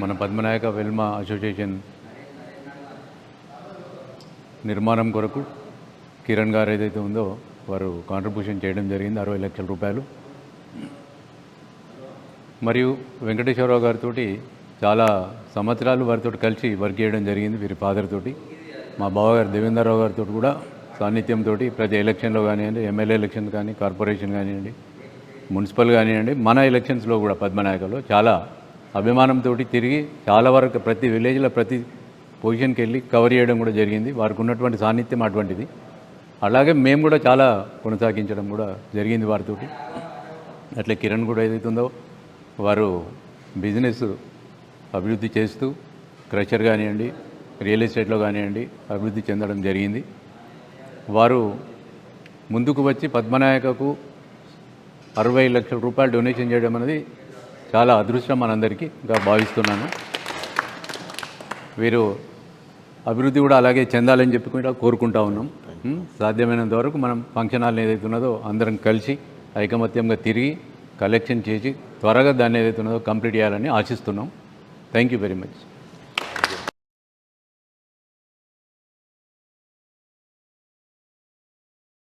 మన పద్మనాయక వెల్మ అసోసియేషన్ నిర్మాణం కొరకు కిరణ్ గారు ఏదైతే ఉందో వారు కాంట్రిబ్యూషన్ చేయడం జరిగింది అరవై లక్షల రూపాయలు. మరియు వెంకటేశ్వరరావు గారితో చాలా సంవత్సరాలు వారితో కలిసి వర్క్ చేయడం జరిగింది వీరి ఫాదర్ తోటి. మా బావగారు దేవేంద్రరావు గారితో కూడా సాన్నిధ్యంతో ప్రతి ఎలక్షన్లో కానివ్వండి ఎమ్మెల్యే ఎలక్షన్ కానీ కార్పొరేషన్ కానివ్వండి మున్సిపల్ కానివ్వండి మన ఎలక్షన్స్లో కూడా పద్మనాయకలో చాలా అభిమానంతో తిరిగి చాలా వరకు ప్రతి విలేజ్లో ప్రతి పొజిషన్కి వెళ్ళి కవర్ చేయడం కూడా జరిగింది. వారికి ఉన్నటువంటి సాన్నిధ్యం అటువంటిది. అలాగే మేము కూడా చాలా కొనసాగించడం కూడా జరిగింది వారితోటి. అట్లే కిరణ్ కూడా ఏదైతుందో వారు బిజినెస్ అభివృద్ధి చేస్తూ క్రషర్ కానివ్వండి రియల్ ఎస్టేట్లో కానివ్వండి అభివృద్ధి చెందడం జరిగింది. వారు ముందుకు వచ్చి పద్మనాయకకు అరవై లక్షల రూపాయలు డొనేషన్ చేయడం అనేది చాలా అదృష్టం మనందరికీ ఇంకా భావిస్తున్నాను. వీరు అభివృద్ధి కూడా అలాగే చెందాలని చెప్పి కూడా కోరుకుంటా ఉన్నాం? సాధ్యమైనంత వరకు మనం ఫంక్షన్ హాల్ ఏదైతే ఉన్నదో అందరం కలిసి ఐకమత్యంగా తిరిగి కలెక్షన్ చేసి త్వరగా దాన్ని ఏదైతే ఉన్నదో కంప్లీట్ చేయాలని ఆశిస్తున్నాం. Thank you very much